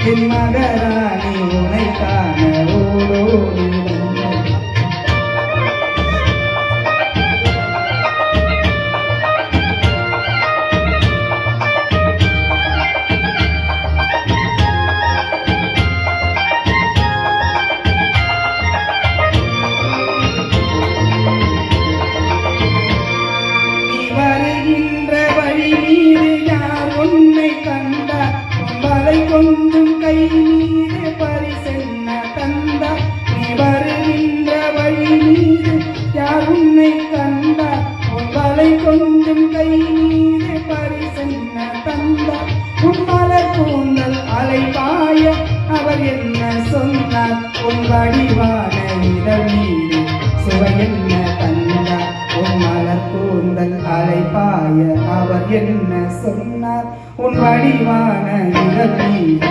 மகராணி உனைக்கான ஓடோடி வருகின்ற வழி மீது யார் உன்னை கண்டார்? வலை கொண்டு கை மீது பரிசென்ன தந்தா நீ வருகின்ற வழி மீது யார் உன்னை கண்டா? உன் வலை கொஞ்சம் கை மீது பரிசென்ன தந்தா. உன் மலர் கூந்தல் அலைபாய அவர் என்ன சொன்னார்? உன் வடிவான இதழ் மீது சொன்னார். உன் வடிவான இதழ் மீது